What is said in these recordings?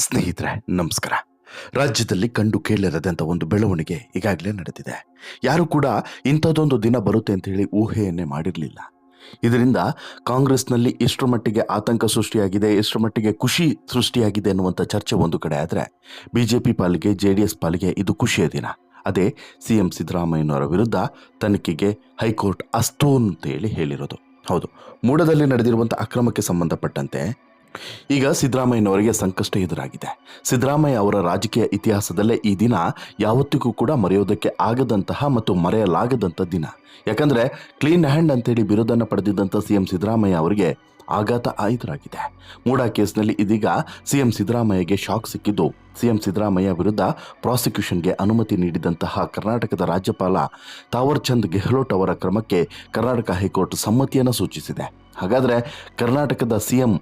ಸ್ನೇಹಿತರೆ, ನಮಸ್ಕಾರ. ರಾಜ್ಯದಲ್ಲಿ ಕಂಡು ಕೇಳಿರದಂಥ ಒಂದು ಬೆಳವಣಿಗೆ ಈಗಾಗಲೇ ನಡೆದಿದೆ. ಯಾರು ಕೂಡ ಇಂಥದ್ದೊಂದು ದಿನ ಬರುತ್ತೆ ಅಂತ ಹೇಳಿ ಊಹೆಯನ್ನೇ ಮಾಡಿರಲಿಲ್ಲ. ಇದರಿಂದ ಕಾಂಗ್ರೆಸ್ನಲ್ಲಿ ಎಷ್ಟು ಮಟ್ಟಿಗೆ ಆತಂಕ ಸೃಷ್ಟಿಯಾಗಿದೆ ಎಷ್ಟು ಮಟ್ಟಿಗೆ ಖುಷಿ ಸೃಷ್ಟಿಯಾಗಿದೆ ಅನ್ನುವಂಥ ಚರ್ಚೆ ಒಂದು ಕಡೆ ಆದರೆ ಬಿ ಜೆ ಪಿ ಪಾಲಿಗೆ ಜೆ ಡಿ ಎಸ್ ಪಾಲಿಗೆ ಇದು ಖುಷಿಯ ದಿನ. ಅದೇ ಸಿ ಎಂ ಸಿದ್ದರಾಮಯ್ಯನವರ ವಿರುದ್ಧ ತನಿಖೆಗೆ ಹೈಕೋರ್ಟ್ ಅಸ್ತು ಅಂತೇಳಿ ಹೇಳಿರೋದು. ಹೌದು. ಮೂಡದಲ್ಲಿ ನಡೆದಿರುವಂಥ ಅಕ್ರಮಕ್ಕೆ ಸಂಬಂಧಪಟ್ಟಂತೆ ಈಗ ಸಿದ್ದರಾಮಯ್ಯನವರಿಗೆ ಸಂಕಷ್ಟ ಎದುರಾಗಿದೆ. ಸಿದ್ದರಾಮಯ್ಯ ಅವರ ರಾಜಕೀಯ ಇತಿಹಾಸದಲ್ಲೇ ಈ ದಿನ ಯಾವತ್ತಿಗೂ ಕೂಡ ಮರೆಯೋದಕ್ಕೆ ಆಗದಂತಹ ಮತ್ತು ಮರೆಯಲಾಗದಂಥ ದಿನ. ಯಾಕಂದರೆ ಕ್ಲೀನ್ ಹ್ಯಾಂಡ್ ಅಂತೇಳಿ ಬಿರುದನ್ನು ಪಡೆದಿದ್ದಂಥ ಸಿ ಎಂ ಸಿದ್ದರಾಮಯ್ಯ ಅವರಿಗೆ ಆಘಾತ ಎದುರಾಗಿದೆ ಮೂಡಾ ಕೇಸ್ನಲ್ಲಿ ಇದೀಗ ಸಿ ಎಂ ಸಿದ್ದರಾಮಯ್ಯಗೆ ಶಾಕ್ ಸಿಕ್ಕಿದ್ದು ಸಿ ಎಂ ಸಿದ್ದರಾಮಯ್ಯ ವಿರುದ್ಧ ಪ್ರಾಸಿಕ್ಯೂಷನ್ಗೆ ಅನುಮತಿ ನೀಡಿದಂತಹ ಕರ್ನಾಟಕದ ರಾಜ್ಯಪಾಲ ತಾವರ್ಚಂದ್ ಗೆಹ್ಲೋಟ್ ಅವರ ಕ್ರಮಕ್ಕೆ ಕರ್ನಾಟಕ ಹೈಕೋರ್ಟ್ ಸಮ್ಮತಿಯನ್ನು ಸೂಚಿಸಿದೆ. ಹಾಗಾದರೆ ಕರ್ನಾಟಕದ ಸಿಎಂ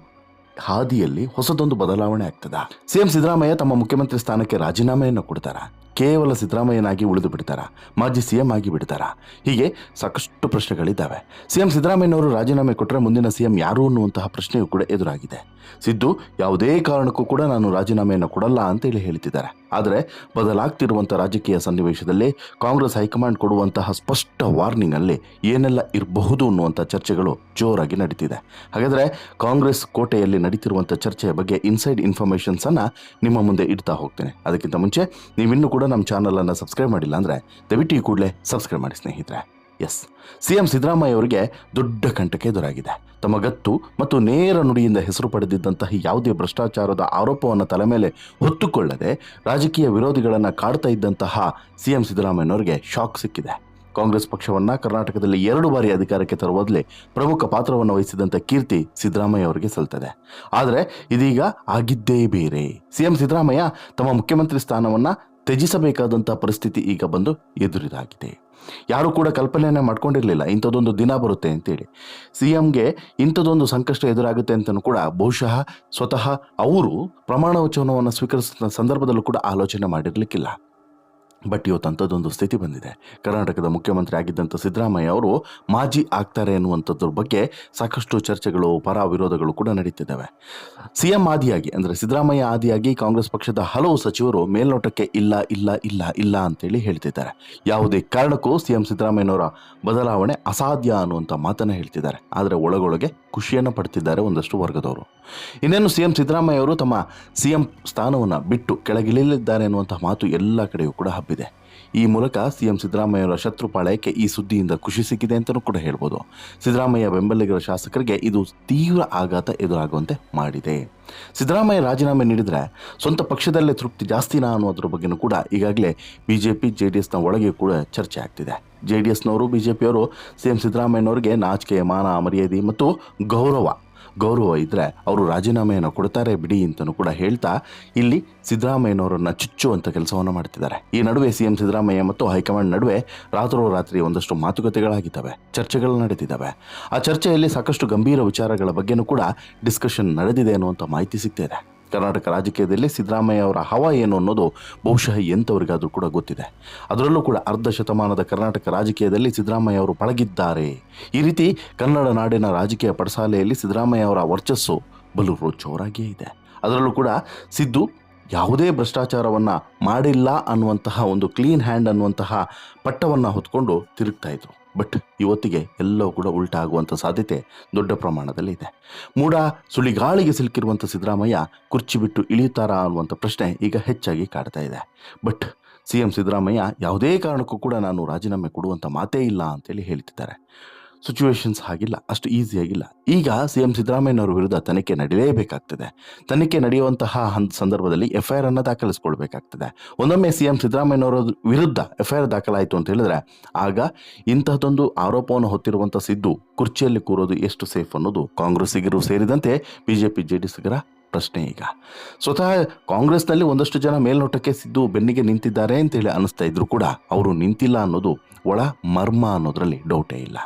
ಹಾದಿಯಲ್ಲಿ ಹೊಸದೊಂದು ಬದಲಾವಣೆ ಆಗ್ತದ? ಸಿಎಂ ಸಿದ್ದರಾಮಯ್ಯ ತಮ್ಮ ಮುಖ್ಯಮಂತ್ರಿ ಸ್ಥಾನಕ್ಕೆ ರಾಜೀನಾಮೆಯನ್ನು ಕೊಡ್ತಾರ? ಕೇವಲ ಸಿದ್ದರಾಮಯ್ಯನಾಗಿ ಉಳಿದು ಬಿಡ್ತಾರ? ಮಾಜಿ ಸಿಎಂ ಆಗಿ ಬಿಡ್ತಾರ? ಹೀಗೆ ಸಾಕಷ್ಟು ಪ್ರಶ್ನೆಗಳಿದ್ದಾವೆ. ಸಿಎಂ ಸಿದ್ದರಾಮಯ್ಯನವರು ರಾಜೀನಾಮೆ ಕೊಟ್ಟರೆ ಮುಂದಿನ ಸಿಎಂ ಯಾರು ಅನ್ನುವಂತಹ ಪ್ರಶ್ನೆಯೂ ಕೂಡ ಎದುರಾಗಿದೆ. ಸಿದ್ದು ಯಾವುದೇ ಕಾರಣಕ್ಕೂ ಕೂಡ ನಾನು ರಾಜೀನಾಮೆಯನ್ನು ಕೊಡಲ್ಲ ಅಂತೇಳಿ ಹೇಳ್ತಿದ್ದಾರೆ. ಆದರೆ ಬದಲಾಗ್ತಿರುವಂಥ ರಾಜಕೀಯ ಸನ್ನಿವೇಶದಲ್ಲಿ ಕಾಂಗ್ರೆಸ್ ಹೈಕಮಾಂಡ್ ಕೊಡುವಂತಹ ಸ್ಪಷ್ಟ ವಾರ್ನಿಂಗ್ ಅಲ್ಲಿ ಏನೆಲ್ಲ ಇರಬಹುದು ಅನ್ನುವಂಥ ಚರ್ಚೆಗಳು ಜೋರಾಗಿ ನಡೀತಿದೆ. ಹಾಗಾದರೆ ಕಾಂಗ್ರೆಸ್ ಕೋಟೆಯಲ್ಲಿ ನಡೀತಿರುವಂಥ ಚರ್ಚೆಯ ಬಗ್ಗೆ ಇನ್ಸೈಡ್ ಇನ್ಫಾರ್ಮೇಶನ್ಸ್ ಅನ್ನ ನಿಮ್ಮ ಮುಂದೆ ಇಡ್ತಾ ಹೋಗ್ತೇನೆ. ಅದಕ್ಕಿಂತ ಮುಂಚೆ ನೀವಿನ್ನೂ ಕೂಡ ನಮ್ಮ ಚಾನಲನ್ನು ಸಬ್ಸ್ಕ್ರೈಬ್ ಮಾಡಿಲ್ಲ ಅಂದರೆ ದಯವಿಟ್ಟು ಈ ಕೂಡಲೇ ಸಬ್ಸ್ಕ್ರೈಬ್ ಮಾಡಿ ಸ್ನೇಹಿತರೆ. ಎಸ್ ಸಿ ಎಂ ಸಿದ್ದರಾಮಯ್ಯ ಅವರಿಗೆ ದೊಡ್ಡ ಕಂಟಕ ಎದುರಾಗಿದೆ. ತಮ್ಮ ಗತ್ತು ಮತ್ತು ನೇರ ನುಡಿಯಿಂದ ಹೆಸರು ಪಡೆದಿದ್ದಂತಹ ಯಾವುದೇ ಭ್ರಷ್ಟಾಚಾರದ ಆರೋಪವನ್ನು ತಲೆ ಮೇಲೆ ಹೊತ್ತುಕೊಳ್ಳದೆ ರಾಜಕೀಯ ವಿರೋಧಿಗಳನ್ನು ಕಾಡ್ತಾ ಇದ್ದಂತಹ ಸಿ ಎಂ ಸಿದ್ದರಾಮಯ್ಯನವರಿಗೆ ಶಾಕ್ ಸಿಕ್ಕಿದೆ. ಕಾಂಗ್ರೆಸ್ ಪಕ್ಷವನ್ನ ಕರ್ನಾಟಕದಲ್ಲಿ ಎರಡು ಬಾರಿ ಅಧಿಕಾರಕ್ಕೆ ತರುವುದರಲ್ಲಿ ಪ್ರಮುಖ ಪಾತ್ರವನ್ನು ವಹಿಸಿದಂಥ ಕೀರ್ತಿ ಸಿದ್ದರಾಮಯ್ಯ ಅವರಿಗೆ ಸಲ್ತದೆ. ಆದರೆ ಇದೀಗ ಆಗಿದ್ದೇ ಬೇರೆ. ಸಿಎಂ ಸಿದ್ದರಾಮಯ್ಯ ತಮ್ಮ ಮುಖ್ಯಮಂತ್ರಿ ಸ್ಥಾನವನ್ನ ತ್ಯಜಿಸಬೇಕಾದಂಥ ಪರಿಸ್ಥಿತಿ ಈಗ ಬಂದು ಎದುರಿದಾಗಿದೆ. ಯಾರು ಕೂಡ ಕಲ್ಪನೆಯನ್ನ ಮಾಡ್ಕೊಂಡಿರಲಿಲ್ಲ, ಇಂಥದ್ದೊಂದು ದಿನ ಬರುತ್ತೆ ಅಂತೇಳಿ. ಸಿ ಎಂಗೆ ಇಂಥದ್ದೊಂದು ಸಂಕಷ್ಟ ಎದುರಾಗುತ್ತೆ ಅಂತಲೂ ಕೂಡ ಬಹುಶಃ ಸ್ವತಃ ಅವರು ಪ್ರಮಾಣ ವಚನವನ್ನು ಸ್ವೀಕರಿಸಿದ ಸಂದರ್ಭದಲ್ಲೂ ಕೂಡ ಆಲೋಚನೆ ಮಾಡಿರಲಿಕ್ಕಿಲ್ಲ. ಬಟ್ ಇವತ್ತಂಥದ್ದೊಂದು ಸ್ಥಿತಿ ಬಂದಿದೆ. ಕರ್ನಾಟಕದ ಮುಖ್ಯಮಂತ್ರಿ ಆಗಿದ್ದಂಥ ಸಿದ್ದರಾಮಯ್ಯ ಅವರು ಮಾಜಿ ಆಗ್ತಾರೆ ಅನ್ನುವಂಥದ್ರ ಬಗ್ಗೆ ಸಾಕಷ್ಟು ಚರ್ಚೆಗಳು ಪರ ವಿರೋಧಗಳು ಕೂಡ ನಡೀತಿದ್ದಾವೆ. ಸಿ ಎಂ ಆದಿಯಾಗಿ, ಅಂದರೆ ಸಿದ್ದರಾಮಯ್ಯ ಆದಿಯಾಗಿ ಕಾಂಗ್ರೆಸ್ ಪಕ್ಷದ ಹಲವು ಸಚಿವರು ಮೇಲ್ನೋಟಕ್ಕೆ ಇಲ್ಲ ಇಲ್ಲ ಇಲ್ಲ ಇಲ್ಲ ಅಂತೇಳಿ ಹೇಳ್ತಿದ್ದಾರೆ. ಯಾವುದೇ ಕಾರಣಕ್ಕೂ ಸಿ ಎಂ ಸಿದ್ದರಾಮಯ್ಯನವರ ಬದಲಾವಣೆ ಅಸಾಧ್ಯ ಅನ್ನುವಂಥ ಮಾತನ್ನು ಹೇಳ್ತಿದ್ದಾರೆ. ಆದರೆ ಒಳಗೊಳಗೆ ಖುಷಿಯನ್ನು ಪಡ್ತಿದ್ದಾರೆ ಒಂದಷ್ಟು ವರ್ಗದವರು. ಇನ್ನೇನು ಸಿ ಎಂ ಸಿದ್ದರಾಮಯ್ಯ ಅವರು ತಮ್ಮ ಸಿ ಎಂ ಸ್ಥಾನವನ್ನು ಬಿಟ್ಟು ಕೆಳಗಿಳಿಯಲಿದ್ದಾರೆ ಅನ್ನುವಂಥ ಮಾತು ಎಲ್ಲ ಕಡೆಯೂ ಕೂಡ ಹಬ್ಬಿದೆ. ಈ ಮೂಲಕ ಸಿಎಂ ಸಿದ್ದರಾಮಯ್ಯವರ ಶತ್ರು ಪಾಳಯಕ್ಕೆ ಈ ಸುದ್ದಿಯಿಂದ ಖುಷಿ ಸಿಕ್ಕಿದೆ ಅಂತಲೂ ಕೂಡ ಹೇಳ್ಬೋದು. ಸಿದ್ದರಾಮಯ್ಯ ಬೆಂಬಲಿಗರ ಶಾಸಕರಿಗೆ ಇದು ತೀವ್ರ ಆಘಾತ ಎದುರಾಗುವಂತೆ ಮಾಡಿದೆ. ಸಿದ್ದರಾಮಯ್ಯ ರಾಜೀನಾಮೆ ನೀಡಿದರೆ ಸ್ವಂತ ಪಕ್ಷದಲ್ಲೇ ತೃಪ್ತಿ ಜಾಸ್ತಿನಾ ಅನ್ನೋದ್ರ ಬಗ್ಗೆನೂ ಕೂಡ ಈಗಾಗಲೇ B J P J D ಎಸ್ನ ಒಳಗೆ ಕೂಡ ಚರ್ಚೆ ಆಗ್ತಿದೆ. ಜೆ ಡಿ ಎಸ್ನವರು ಬಿ ಜೆ ಪಿಯವರು ಸಿ ಎಂ ಸಿದ್ದರಾಮಯ್ಯನವರಿಗೆ ನಾಚಿಕೆ, ಮಾನ, ಮರ್ಯಾದೆ ಮತ್ತು ಗೌರವ ಗೌರವ ಇದ್ದರೆ ಅವರು ರಾಜೀನಾಮೆಯನ್ನು ಕೊಡ್ತಾರೆ ಬಿಡಿ ಅಂತಲೂ ಕೂಡ ಹೇಳ್ತಾ ಇಲ್ಲಿ ಸಿದ್ದರಾಮಯ್ಯನವರನ್ನು ಚುಚ್ಚುವಂಥ ಕೆಲಸವನ್ನು ಮಾಡ್ತಿದ್ದಾರೆ. ಈ ನಡುವೆ ಸಿಎಂ ಸಿದ್ದರಾಮಯ್ಯ ಮತ್ತು ಹೈಕಮಾಂಡ್ ನಡುವೆ ರಾತ್ರೋರಾತ್ರಿ ಒಂದಷ್ಟು ಮಾತುಕತೆಗಳಾಗಿದ್ದಾವೆ, ಚರ್ಚೆಗಳು ನಡೆದಿದ್ದಾವೆ. ಆ ಚರ್ಚೆಯಲ್ಲಿ ಸಾಕಷ್ಟು ಗಂಭೀರ ವಿಚಾರಗಳ ಬಗ್ಗೆನೂ ಕೂಡ ಡಿಸ್ಕಷನ್ ನಡೆದಿದೆ ಅನ್ನುವಂಥ ಮಾಹಿತಿ ಸಿಗ್ತಾ ಇದೆ. ಕರ್ನಾಟಕ ರಾಜಕೀಯದಲ್ಲಿ ಸಿದ್ದರಾಮಯ್ಯ ಅವರ ಹವ ಏನು ಅನ್ನೋದು ಬಹುಶಃ ಎಂಥವ್ರಿಗಾದರೂ ಕೂಡ ಗೊತ್ತಿದೆ. ಅದರಲ್ಲೂ ಕೂಡ ಅರ್ಧ ಶತಮಾನದ ಕರ್ನಾಟಕ ರಾಜಕೀಯದಲ್ಲಿ ಸಿದ್ದರಾಮಯ್ಯ ಅವರು ಪಳಗಿದ್ದಾರೆ. ಈ ರೀತಿ ಕನ್ನಡ ನಾಡಿನ ರಾಜಕೀಯ ಪಡಸಾಲೆಯಲ್ಲಿ ಸಿದ್ದರಾಮಯ್ಯ ಅವರ ವರ್ಚಸ್ಸು ಬಲು ರೋಚೋರಾಗಿಯೇ ಇದೆ. ಅದರಲ್ಲೂ ಕೂಡ ಸಿದ್ದು ಯಾವುದೇ ಭ್ರಷ್ಟಾಚಾರವನ್ನು ಮಾಡಿಲ್ಲ ಅನ್ನುವಂತಹ ಒಂದು ಕ್ಲೀನ್ ಹ್ಯಾಂಡ್ ಅನ್ನುವಂತಹ ಪಟ್ಟವನ್ನು ಹೊತ್ಕೊಂಡು ತಿರುಗ್ತಾ ಇದ್ರು. ಬಟ್ ಇವತ್ತಿಗೆ ಎಲ್ಲವೂ ಕೂಡ ಉಲ್ಟ ಆಗುವಂಥ ಸಾಧ್ಯತೆ ದೊಡ್ಡ ಪ್ರಮಾಣದಲ್ಲಿ ಇದೆ. ಮೂಡ ಸುಳಿಗಾಳಿಗೆ ಸಿಲುಕಿರುವಂಥ ಸಿದ್ದರಾಮಯ್ಯ ಕುರ್ಚಿ ಬಿಟ್ಟು ಇಳಿಯುತ್ತಾರಾ ಅನ್ನುವಂಥ ಪ್ರಶ್ನೆ ಈಗ ಹೆಚ್ಚಾಗಿ ಕಾಡ್ತಾ ಇದೆ. ಬಟ್ ಸಿ ಎಂ ಸಿದ್ದರಾಮಯ್ಯ ಯಾವುದೇ ಕಾರಣಕ್ಕೂ ಕೂಡ ನಾನು ರಾಜೀನಾಮೆ ಕೊಡುವಂಥ ಮಾತೇ ಇಲ್ಲ ಅಂತೇಳಿ ಹೇಳ್ತಿದ್ದಾರೆ. ಸಿಚುವೇಶನ್ಸ್ ಹಾಗಿಲ್ಲ ಅಷ್ಟು ಈಸಿಯಾಗಿಲ್ಲ ಈಗ ಸಿ ಎಂ ಸಿದ್ದರಾಮಯ್ಯನವರ ವಿರುದ್ಧ ತನಿಖೆ ನಡೆಯಲೇಬೇಕಾಗ್ತದೆ ತನಿಖೆ ನಡೆಯುವಂತಹ ಹಂತ ಸಂದರ್ಭದಲ್ಲಿ ಎಫ್ ಐ ಆರ್ ಅನ್ನು ದಾಖಲಿಸ್ಕೊಳ್ಬೇಕಾಗ್ತದೆ. ಒಂದೊಮ್ಮೆ ಸಿ ಎಂ ಸಿದ್ದರಾಮಯ್ಯನವರ ವಿರುದ್ಧ ಎಫ್ ಐ ದಾಖಲಾಯಿತು ಅಂತ ಹೇಳಿದ್ರೆ, ಆಗ ಇಂತಹದೊಂದು ಆರೋಪವನ್ನು ಹೊತ್ತಿರುವಂಥ ಸಿದ್ದು ಕುರ್ಚಿಯಲ್ಲಿ ಕೂರೋದು ಎಷ್ಟು ಸೇಫ್ ಅನ್ನೋದು ಕಾಂಗ್ರೆಸ್ಸಿಗರು ಸೇರಿದಂತೆ ಬಿಜೆಪಿ ಜೆ ಡಿ ಸಿಗರ ಪ್ರಶ್ನೆ ಈಗ. ಸ್ವತಃ ಕಾಂಗ್ರೆಸ್ನಲ್ಲಿ ಒಂದಷ್ಟು ಜನ ಮೇಲ್ನೋಟಕ್ಕೆ ಸಿದ್ದು ಬೆನ್ನಿಗೆ ನಿಂತಿದ್ದಾರೆ ಅಂತೇಳಿ ಅನಿಸ್ತಾ ಇದ್ರು ಕೂಡ ಅವರು ನಿಂತಿಲ್ಲ ಅನ್ನೋದು ಒಳ ಮರ್ಮ ಅನ್ನೋದರಲ್ಲಿ ಡೌಟೇ ಇಲ್ಲ.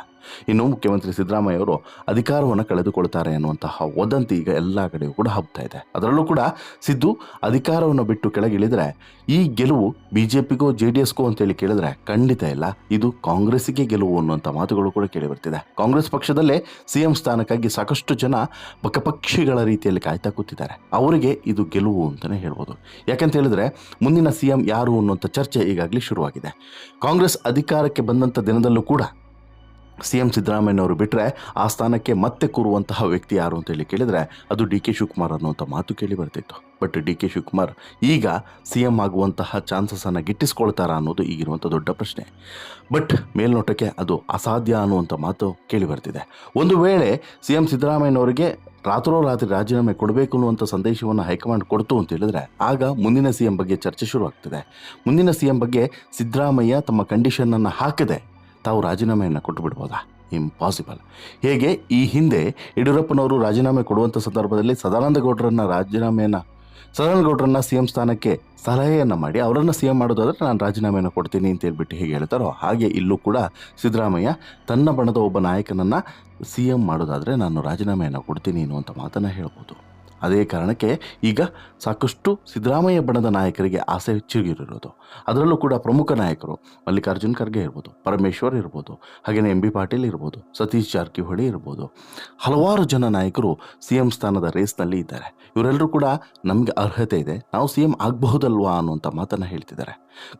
ಇನ್ನು ಮುಖ್ಯಮಂತ್ರಿ ಸಿದ್ದರಾಮಯ್ಯ ಅವರು ಅಧಿಕಾರವನ್ನು ಕಳೆದುಕೊಳ್ತಾರೆ ಅನ್ನುವಂತಹ ವದಂತಿ ಈಗ ಎಲ್ಲ ಕಡೆಯೂ ಕೂಡ ಹಬ್ತಾ ಇದೆ. ಅದರಲ್ಲೂ ಕೂಡ ಸಿದ್ದು ಅಧಿಕಾರವನ್ನು ಬಿಟ್ಟು ಕೆಳಗಿಳಿದರೆ ಈ ಗೆಲುವು ಬಿಜೆಪಿಗೋ ಜೆ ಡಿ ಎಸ್ಗೋ ಅಂತೇಳಿ ಕೇಳಿದ್ರೆ ಖಂಡಿತ ಇಲ್ಲ. ಇದು ಕಾಂಗ್ರೆಸ್ಸಿಗೆ ಗೆಲುವು ಅನ್ನುವಂಥ ಮಾತುಗಳು ಕೂಡ ಕೇಳಿ ಬರ್ತಿದೆ. ಕಾಂಗ್ರೆಸ್ ಪಕ್ಷದಲ್ಲೇ ಸಿಎಂ ಸ್ಥಾನಕ್ಕಾಗಿ ಸಾಕಷ್ಟು ಜನ ಬಕಪಕ್ಷಿಗಳ ರೀತಿಯಲ್ಲಿ ಕಾಯ್ತಾ ಕೂತಿದ್ದಾರೆ. ಅವರಿಗೆ ಇದು ಗೆಲುವು ಅಂತಲೇ ಹೇಳ್ಬೋದು. ಯಾಕಂತ ಹೇಳಿದ್ರೆ ಮುಂದಿನ ಸಿಎಂ ಯಾರು ಅನ್ನುವಂಥ ಚರ್ಚೆ ಈಗಾಗಲೇ ಶುರುವಾಗಿದೆ. ಕಾಂಗ್ರೆಸ್ ಅಧಿಕಾರಕ್ಕೆ ಬಂದಂಥ ದಿನದಲ್ಲೂ ಕೂಡ ಸಿ ಎಂ ಸಿದ್ದರಾಮಯ್ಯನವರು ಬಿಟ್ಟರೆ ಆ ಸ್ಥಾನಕ್ಕೆ ಮತ್ತೆ ಕೂರುವಂತಹ ವ್ಯಕ್ತಿ ಯಾರು ಅಂತೇಳಿ ಕೇಳಿದರೆ ಅದು ಡಿ ಕೆ ಶಿವಕುಮಾರ್ ಅನ್ನುವಂಥ ಮಾತು ಕೇಳಿ ಬರ್ತಿತ್ತು. ಬಟ್ ಡಿ ಕೆ ಶಿವಕುಮಾರ್ ಈಗ ಸಿ ಎಂ ಆಗುವಂತಹ ಚಾನ್ಸಸನ್ನು ಗಿಟ್ಟಿಸ್ಕೊಳ್ತಾರಾ ಅನ್ನೋದು ಈಗಿರುವಂಥ ದೊಡ್ಡ ಪ್ರಶ್ನೆ. ಬಟ್ ಮೇಲ್ನೋಟಕ್ಕೆ ಅದು ಅಸಾಧ್ಯ ಅನ್ನುವಂಥ ಮಾತು ಕೇಳಿ ಬರ್ತಿದೆ. ಒಂದು ವೇಳೆ ಸಿ ಎಂ ಸಿದ್ದರಾಮಯ್ಯನವರಿಗೆ ರಾತ್ರೋರಾತ್ರಿ ರಾಜೀನಾಮೆ ಕೊಡಬೇಕು ಅನ್ನುವಂಥ ಸಂದೇಶವನ್ನು ಹೈಕಮಾಂಡ್ ಕೊಡ್ತು ಅಂತ ಹೇಳಿದ್ರೆ ಆಗ ಮುಂದಿನ ಸಿ ಎಂ ಬಗ್ಗೆ ಚರ್ಚೆ ಶುರುವಾಗ್ತದೆ. ಮುಂದಿನ ಸಿ ಎಂ ಬಗ್ಗೆ ಸಿದ್ದರಾಮಯ್ಯ ತಮ್ಮ ಕಂಡೀಷನನ್ನು ಹಾಕದೆ. ತಾವು ರಾಜೀನಾಮೆಯನ್ನು ಕೊಟ್ಟು ಬಿಡ್ಬೋದಾ ಇಂಪಾಸಿಬಲ್ ಹೇಗೆ ಈ ಹಿಂದೆ ಯಡಿಯೂರಪ್ಪನವರು ರಾಜೀನಾಮೆ ಕೊಡುವಂಥ ಸಂದರ್ಭದಲ್ಲಿ ಸದಾನಂದ ಗೌಡರನ್ನ ರಾಜೀನಾಮೆಯನ್ನು, ಸದಾನಂದ ಗೌಡರನ್ನ ಸಿ ಎಂ ಸ್ಥಾನಕ್ಕೆ ಸಲಹೆಯನ್ನು ಮಾಡಿ ಅವರನ್ನು ಸಿ ಎಂ ಮಾಡೋದಾದ್ರೆ ನಾನು ರಾಜೀನಾಮೆಯನ್ನು ಕೊಡ್ತೀನಿ ಅಂತ ಹೇಳ್ಬಿಟ್ಟು ಹೇಗೆ ಹೇಳ್ತಾರೋ ಹಾಗೆ ಇಲ್ಲೂ ಕೂಡ ಸಿದ್ದರಾಮಯ್ಯ ತನ್ನ ಬಣದ ಒಬ್ಬ ನಾಯಕನನ್ನು ಸಿ ಎಂ ಮಾಡೋದಾದರೆ ನಾನು ರಾಜೀನಾಮೆಯನ್ನು ಕೊಡ್ತೀನಿ ಅನ್ನುವಂಥ ಮಾತನ್ನು ಹೇಳ್ಬೋದು. ಅದೇ ಕಾರಣಕ್ಕೆ ಈಗ ಸಾಕಷ್ಟು ಸಿದ್ದರಾಮಯ್ಯ ಬಣದ ನಾಯಕರಿಗೆ ಆಸೆ ಹೆಚ್ಚಿಗಿರೋದು ಅದರಲ್ಲೂ ಕೂಡ ಪ್ರಮುಖ ನಾಯಕರು ಮಲ್ಲಿಕಾರ್ಜುನ್ ಖರ್ಗೆ ಇರ್ಬೋದು, ಪರಮೇಶ್ವರ್ ಇರ್ಬೋದು ಹಾಗೆಯೇ ಎಂ ಬಿ ಪಾಟೀಲ್ ಇರ್ಬೋದು, ಸತೀಶ್ ಜಾರಕಿಹೊಳಿ ಇರ್ಬೋದು. ಹಲವಾರು ಜನ ನಾಯಕರು ಸಿ ಎಂ ಸ್ಥಾನದ ರೇಸ್ನಲ್ಲಿ ಇದ್ದಾರೆ. ಇವರೆಲ್ಲರೂ ಕೂಡ ನಮಗೆ ಅರ್ಹತೆ ಇದೆ. ನಾವು ಸಿ ಎಂ ಆಗಬಹುದಲ್ವಾ ಅನ್ನುವಂಥ ಮಾತನ್ನು ಹೇಳ್ತಿದ್ದಾರೆ.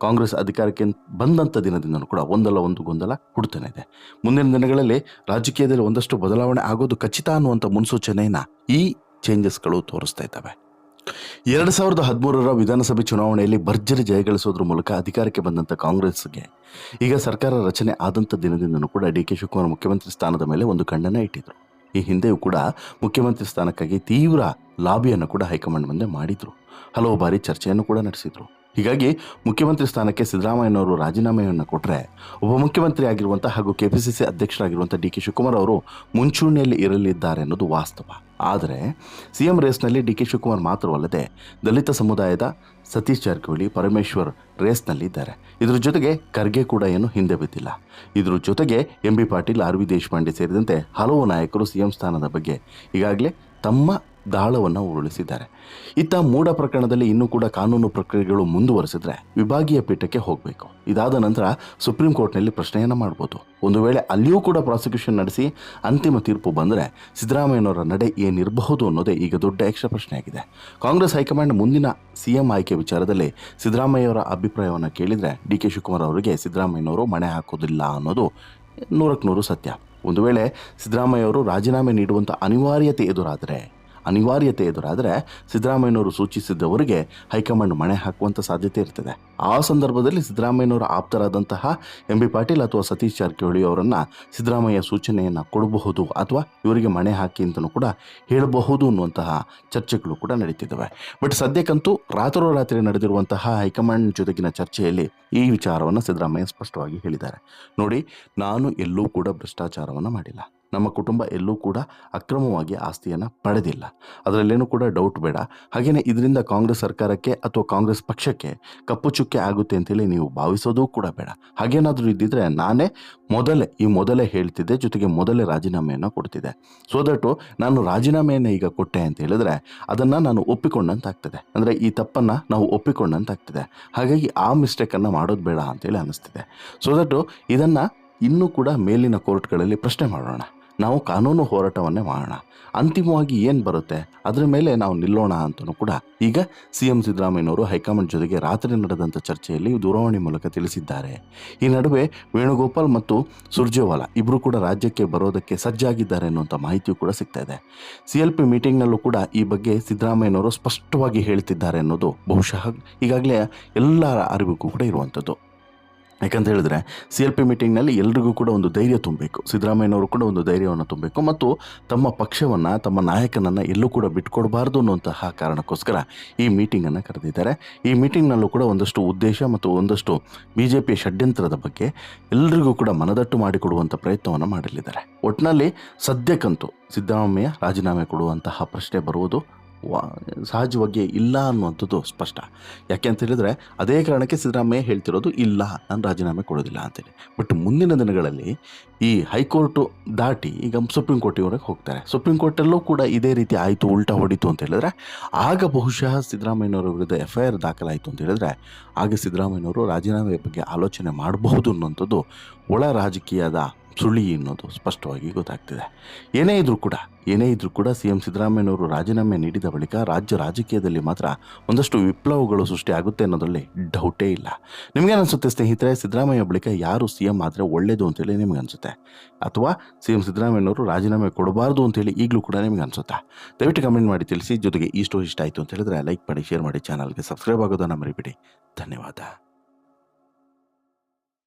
ಕಾಂಗ್ರೆಸ್ ಅಧಿಕಾರಕ್ಕೆ ಬಂದಂಥ ದಿನದಿಂದಲೂ ಕೂಡ ಒಂದಲ್ಲ ಒಂದು ಗೊಂದಲ ಹುಡ್ತಾನೆ ಇದೆ. ಮುಂದಿನ ದಿನಗಳಲ್ಲಿ ರಾಜಕೀಯದಲ್ಲಿ ಒಂದಷ್ಟು ಬದಲಾವಣೆ ಆಗೋದು ಖಚಿತ ಅನ್ನುವಂಥ ಮುನ್ಸೂಚನೆಯನ್ನು ಈ ಚೇಂಜಸ್ಗಳು ತೋರಿಸ್ತಾ ಇದ್ದಾವೆ. ಎರಡು ಸಾವಿರದ ಹದಿಮೂರರ ವಿಧಾನಸಭೆ ಚುನಾವಣೆಯಲ್ಲಿ ಭರ್ಜರಿ ಜಯಗಳಿಸೋದ್ರ ಮೂಲಕ ಅಧಿಕಾರಕ್ಕೆ ಬಂದಂಥ ಕಾಂಗ್ರೆಸ್ಗೆ ಈಗ ಸರ್ಕಾರ ರಚನೆ ಆದಂಥ ದಿನದಿಂದನೂ ಕೂಡ ಡಿ ಕೆ ಶಿವಕುಮಾರ್ ಮುಖ್ಯಮಂತ್ರಿ ಸ್ಥಾನದ ಮೇಲೆ ಒಂದು ಕಣ್ಣನ್ನು ಇಟ್ಟಿದ್ರು. ಈ ಹಿಂದೆಯೂ ಕೂಡ ಮುಖ್ಯಮಂತ್ರಿ ಸ್ಥಾನಕ್ಕಾಗಿ ತೀವ್ರ ಲಾಬಿಯನ್ನು ಕೂಡ ಹೈಕಮಾಂಡ್ ಮುಂದೆ ಮಾಡಿದ್ರು. ಹಲವು ಬಾರಿ ಚರ್ಚೆಯನ್ನು ಕೂಡ ನಡೆಸಿದ್ರು. ಹೀಗಾಗಿ ಮುಖ್ಯಮಂತ್ರಿ ಸ್ಥಾನಕ್ಕೆ ಸಿದ್ದರಾಮಯ್ಯನವರು ರಾಜೀನಾಮೆಯನ್ನು ಕೊಟ್ಟರೆ ಉಪಮುಖ್ಯಮಂತ್ರಿ ಆಗಿರುವಂಥ ಹಾಗೂ ಕೆಪಿಸಿಸಿ ಅಧ್ಯಕ್ಷರಾಗಿರುವಂಥ ಡಿ ಕೆ ಶಿವಕುಮಾರ್ ಅವರು ಮುಂಚೂಣಿಯಲ್ಲಿ ಇರಲಿದ್ದಾರೆ ಅನ್ನೋದು ವಾಸ್ತವ. ಆದರೆ ಸಿ ಎಂ ರೇಸ್ನಲ್ಲಿ ಡಿ ಕೆ ಶಿವಕುಮಾರ್ ಮಾತ್ರವಲ್ಲದೆ ದಲಿತ ಸಮುದಾಯದ ಸತೀಶ್ ಜಾರಕಿಹೊಳಿ, ಪರಮೇಶ್ವರ್ ರೇಸ್ನಲ್ಲಿ ಇದ್ದಾರೆ. ಇದರ ಜೊತೆಗೆ ಖರ್ಗೆ ಕೂಡ ಏನು ಹಿಂದೆ ಬಿದ್ದಿಲ್ಲ. ಇದರ ಜೊತೆಗೆ M B Patil, R V Deshpande ಸೇರಿದಂತೆ ಹಲವು ನಾಯಕರು ಸಿ ಎಂ ಸ್ಥಾನದ ಬಗ್ಗೆ ಈಗಾಗಲೇ ತಮ್ಮ ದಾಳವನ್ನು ಉರುಳಿಸಿದ್ದಾರೆ. ಇತ್ತ ಮೂಡ ಪ್ರಕರಣದಲ್ಲಿ ಇನ್ನೂ ಕೂಡ ಕಾನೂನು ಪ್ರಕ್ರಿಯೆಗಳು ಮುಂದುವರೆಸಿದ್ರೆ ವಿಭಾಗೀಯ ಪೀಠಕ್ಕೆ ಹೋಗಬೇಕು. ಇದಾದ ನಂತರ ಸುಪ್ರೀಂ ಕೋರ್ಟ್ನಲ್ಲಿ ಪ್ರಶ್ನೆಯನ್ನು ಮಾಡ್ಬೋದು. ಒಂದು ವೇಳೆ ಅಲ್ಲಿಯೂ ಕೂಡ ಪ್ರಾಸಿಕ್ಯೂಷನ್ ನಡೆಸಿ ಅಂತಿಮ ತೀರ್ಪು ಬಂದರೆ ಸಿದ್ದರಾಮಯ್ಯನವರ ನಡೆ ಏನಿರಬಹುದು ಅನ್ನೋದೇ ಈಗ ದೊಡ್ಡ ಯಕ್ಷ ಪ್ರಶ್ನೆಯಾಗಿದೆ ಕಾಂಗ್ರೆಸ್ ಹೈಕಮಾಂಡ್ ಮುಂದಿನ ಸಿಎಂ ಆಯ್ಕೆ ವಿಚಾರದಲ್ಲಿ ಸಿದ್ದರಾಮಯ್ಯವರ ಅಭಿಪ್ರಾಯವನ್ನು ಕೇಳಿದರೆ ಡಿ ಕೆ ಶಿವಕುಮಾರ್ ಅವರಿಗೆ ಸಿದ್ದರಾಮಯ್ಯನವರು ಮಣೆ ಹಾಕೋದಿಲ್ಲ ಅನ್ನೋದು ನೂರಕ್ಕೆ ನೂರು ಸತ್ಯ. ಒಂದು ವೇಳೆ ಸಿದ್ದರಾಮಯ್ಯ ಅವರು ರಾಜೀನಾಮೆ ನೀಡುವಂಥ ಅನಿವಾರ್ಯತೆ ಎದುರಾದರೆ ಅನಿವಾರ್ಯತೆ ಎದುರಾದರೆ ಸಿದ್ದರಾಮಯ್ಯನವರು ಸೂಚಿಸಿದ್ದವರಿಗೆ ಹೈಕಮಾಂಡ್ ಮಣೆ ಹಾಕುವಂಥ ಸಾಧ್ಯತೆ ಇರ್ತದೆ. ಆ ಸಂದರ್ಭದಲ್ಲಿ ಸಿದ್ದರಾಮಯ್ಯನವರ ಆಪ್ತರಾದಂತಹ ಎಂ ಬಿ ಪಾಟೀಲ್ ಅಥವಾ ಸತೀಶ್ ಜಾರಕಿಹೊಳಿ ಅವರನ್ನು ಸಿದ್ದರಾಮಯ್ಯ ಸೂಚನೆಯನ್ನು ಕೊಡಬಹುದು ಅಥವಾ ಇವರಿಗೆ ಮಣೆ ಹಾಕಿ ಅಂತಲೂ ಕೂಡ ಹೇಳಬಹುದು ಅನ್ನುವಂತಹ ಚರ್ಚೆಗಳು ಕೂಡ ನಡೀತಿದ್ದಾವೆ. ಬಟ್ ಸದ್ಯಕ್ಕಂತೂ ರಾತ್ರೋರಾತ್ರಿ ನಡೆದಿರುವಂತಹ ಹೈಕಮಾಂಡ್ ಜೊತೆಗಿನ ಚರ್ಚೆಯಲ್ಲಿ ಈ ವಿಚಾರವನ್ನು ಸಿದ್ದರಾಮಯ್ಯ ಸ್ಪಷ್ಟವಾಗಿ ಹೇಳಿದ್ದಾರೆ. ನೋಡಿ, ನಾನು ಎಲ್ಲೂ ಕೂಡ ಭ್ರಷ್ಟಾಚಾರವನ್ನು ಮಾಡಿಲ್ಲ. ನಮ್ಮ ಕುಟುಂಬ ಎಲ್ಲೂ ಕೂಡ ಅಕ್ರಮವಾಗಿ ಆಸ್ತಿಯನ್ನು ಪಡೆದಿಲ್ಲ. ಅದರಲ್ಲೇನೂ ಕೂಡ ಡೌಟ್ ಬೇಡ. ಹಾಗೆಯೇ ಇದರಿಂದ ಕಾಂಗ್ರೆಸ್ ಸರ್ಕಾರಕ್ಕೆ ಅಥವಾ ಕಾಂಗ್ರೆಸ್ ಪಕ್ಷಕ್ಕೆ ಕಪ್ಪು ಚುಕ್ಕೆ ಆಗುತ್ತೆ ಅಂತೇಳಿ ನೀವು ಭಾವಿಸೋದೂ ಕೂಡ ಬೇಡ. ಹಾಗೇನಾದರೂ ಇದ್ದಿದ್ರೆ ನಾನೇ ಮೊದಲೇ, ಈ ಮೊದಲೇ ಹೇಳ್ತಿದ್ದೆ, ಜೊತೆಗೆ ಮೊದಲೇ ರಾಜೀನಾಮೆಯನ್ನು ಕೊಡ್ತಿದ್ದೆ. ಸೊ ದಟ್ಟು ನಾನು ರಾಜೀನಾಮೆಯನ್ನು ಈಗ ಕೊಟ್ಟೆ ಅಂತ ಹೇಳಿದ್ರೆ ಅದನ್ನು ನಾನು ಒಪ್ಪಿಕೊಂಡಂತಾಗ್ತದೆ. ಅಂದರೆ ಈ ತಪ್ಪನ್ನು ನಾವು ಒಪ್ಪಿಕೊಂಡಂತಾಗ್ತದೆ. ಹಾಗಾಗಿ ಆ ಮಿಸ್ಟೇಕನ್ನು ಮಾಡೋದು ಬೇಡ ಅಂತೇಳಿ ಅನ್ನಿಸ್ತಿದೆ. ಸೊ ದಟ್ಟು ಇದನ್ನು ಇನ್ನೂ ಕೂಡ ಮೇಲಿನ ಕೋರ್ಟ್ಗಳಲ್ಲಿ ಪ್ರಶ್ನೆ ಮಾಡೋಣ. ನಾವು ಕಾನೂನು ಹೋರಾಟವನ್ನೇ ಮಾಡೋಣ. ಅಂತಿಮವಾಗಿ ಏನು ಬರುತ್ತೆ? ಅದರ ಮೇಲೆ ನಾವು ನಿಲ್ಲೋಣ ಅಂತಲೂ ಕೂಡ ಈಗ ಸಿ ಎಂ ಸಿದ್ದರಾಮಯ್ಯನವರು ಹೈಕಮಾಂಡ್ ಜೊತೆಗೆ ರಾತ್ರಿ ನಡೆದಂಥ ಚರ್ಚೆಯಲ್ಲಿ ದೂರವಾಣಿ ಮೂಲಕ ತಿಳಿಸಿದ್ದಾರೆ. ಈ ನಡುವೆ ವೇಣುಗೋಪಾಲ್ ಮತ್ತು ಸುರ್ಜೇವಾಲಾ ಇಬ್ಬರು ಕೂಡ ರಾಜ್ಯಕ್ಕೆ ಬರೋದಕ್ಕೆ ಸಜ್ಜಾಗಿದ್ದಾರೆ ಅನ್ನುವಂಥ ಮಾಹಿತಿಯೂ ಕೂಡ ಸಿಗ್ತಾ ಇದೆ. ಸಿ ಎಲ್ ಪಿ ಮೀಟಿಂಗ್ನಲ್ಲೂ ಕೂಡ ಈ ಬಗ್ಗೆ ಸಿದ್ದರಾಮಯ್ಯನವರು ಸ್ಪಷ್ಟವಾಗಿ ಹೇಳ್ತಿದ್ದಾರೆ ಅನ್ನೋದು ಬಹುಶಃ ಈಗಾಗಲೇ ಎಲ್ಲರ ಅರಿವಿಗೂ ಕೂಡ ಇರುವಂಥದ್ದು ಯಾಕಂತ ಹೇಳಿದ್ರೆ ಸಿ ಎಲ್ ಪಿ ಮೀಟಿಂಗ್ನಲ್ಲಿ ಎಲ್ರಿಗೂ ಕೂಡ ಒಂದು ಧೈರ್ಯ ತುಂಬಬೇಕು. ಸಿದ್ದರಾಮಯ್ಯನವರು ಕೂಡ ಒಂದು ಧೈರ್ಯವನ್ನು ತುಂಬಬೇಕು. ಮತ್ತು ತಮ್ಮ ಪಕ್ಷವನ್ನು, ತಮ್ಮ ನಾಯಕನನ್ನು ಎಲ್ಲೂ ಕೂಡ ಬಿಟ್ಕೊಡಬಾರ್ದು ಅನ್ನುವಂತಹ ಕಾರಣಕ್ಕೋಸ್ಕರ ಈ ಮೀಟಿಂಗನ್ನು ಕರೆದಿದ್ದಾರೆ. ಈ ಮೀಟಿಂಗ್ನಲ್ಲೂ ಕೂಡ ಒಂದಷ್ಟು ಉದ್ದೇಶ ಮತ್ತು ಒಂದಷ್ಟು ಬಿ ಜೆ ಪಿ ಷಡ್ಯಂತ್ರದ ಬಗ್ಗೆ ಎಲ್ರಿಗೂ ಕೂಡ ಮನದಟ್ಟು ಮಾಡಿಕೊಡುವಂಥ ಪ್ರಯತ್ನವನ್ನು ಮಾಡಲಿದ್ದಾರೆ ಒಟ್ಟಿನಲ್ಲಿ ಸದ್ಯಕ್ಕಂತೂ ಸಿದ್ದರಾಮಯ್ಯ ರಾಜೀನಾಮೆ ಕೊಡುವಂತಹ ಪ್ರಶ್ನೆ ಬರುವುದು ಸಹಜವಾಗಿ ಇಲ್ಲ ಅನ್ನುವಂಥದ್ದು ಸ್ಪಷ್ಟ. ಯಾಕೆ ಅಂತ ಹೇಳಿದ್ರೆ, ಅದೇ ಕಾರಣಕ್ಕೆ ಸಿದ್ದರಾಮಯ್ಯ ಹೇಳ್ತಿರೋದು ಇಲ್ಲ, ನಾನು ರಾಜೀನಾಮೆ ಕೊಡೋದಿಲ್ಲ ಅಂತೇಳಿ. ಬಟ್ ಮುಂದಿನ ದಿನಗಳಲ್ಲಿ ಈ ಹೈಕೋರ್ಟು ದಾಟಿ ಈಗ ಸುಪ್ರೀಂ ಕೋರ್ಟಿವರೆಗೆ ಹೋಗ್ತಾರೆ. ಸುಪ್ರೀಂ ಕೋರ್ಟಲ್ಲೂ ಕೂಡ ಇದೇ ರೀತಿ ಆಯಿತು, ಉಲ್ಟಾ ಹೊಡಿತು ಅಂತ ಹೇಳಿದ್ರೆ, ಆಗ ಬಹುಶಃ ಸಿದ್ದರಾಮಯ್ಯನವರ ವಿರುದ್ಧ ಎಫ್ ಐ ಆರ್ ದಾಖಲಾಯಿತು ಅಂತ ಹೇಳಿದ್ರೆ, ಆಗ ಸಿದ್ದರಾಮಯ್ಯನವರು ರಾಜೀನಾಮೆ ಬಗ್ಗೆ ಆಲೋಚನೆ ಮಾಡಬಹುದು ಅನ್ನುವಂಥದ್ದು ಒಳ ರಾಜಕೀಯದ ಸುಳಿ ಅನ್ನೋದು ಸ್ಪಷ್ಟವಾಗಿ ಗೊತ್ತಾಗ್ತಿದೆ. ಏನೇ ಇದ್ರೂ ಕೂಡ, ಏನೇ ಇದ್ರೂ ಕೂಡ ಸಿ ಎಂ ಸಿದ್ದರಾಮಯ್ಯನವರು ರಾಜೀನಾಮೆ ನೀಡಿದ ಬಳಿಕ ರಾಜ್ಯ ರಾಜಕೀಯದಲ್ಲಿ ಮಾತ್ರ ಒಂದಷ್ಟು ವಿಪ್ಲವಗಳು ಸೃಷ್ಟಿ ಆಗುತ್ತೆ ಅನ್ನೋದರಲ್ಲಿ ಡೌಟೇ ಇಲ್ಲ. ನಿಮಗೇನಿಸುತ್ತೆ ಸ್ನೇಹಿತರೆ? ಸಿದ್ದರಾಮಯ್ಯ ಬಳಿಕ ಯಾರು ಸಿ ಎಂ ಆದರೆ ಒಳ್ಳೆಯದು ಅಂತೇಳಿ ಅನಿಸುತ್ತೆ ಅಥವಾ ಸಿ ಎಂ ಸಿದ್ದರಾಮಯ್ಯನವರು ರಾಜೀನಾಮೆ ಕೊಡಬಾರ್ದು ಅಂತೇಳಿ ಈಗಲೂ ಕೂಡ ನಿಮ್ಗೆ ಅನಿಸುತ್ತಾ ದಯವಿಟ್ಟು ಕಮೆಂಟ್ ಮಾಡಿ ತಿಳಿಸಿ. ಜೊತೆಗೆ ಈ ಸ್ಟೋರಿ ಇಷ್ಟ ಆಯಿತು ಅಂತ ಹೇಳಿದ್ರೆ ಲೈಕ್ ಮಾಡಿ, ಶೇರ್ ಮಾಡಿ, ಚಾನಲ್ಗೆ ಸಬ್ಸ್ಕ್ರೈಬ್ ಆಗೋದನ್ನು ಮರಿಬೇಡಿ. ಧನ್ಯವಾದ.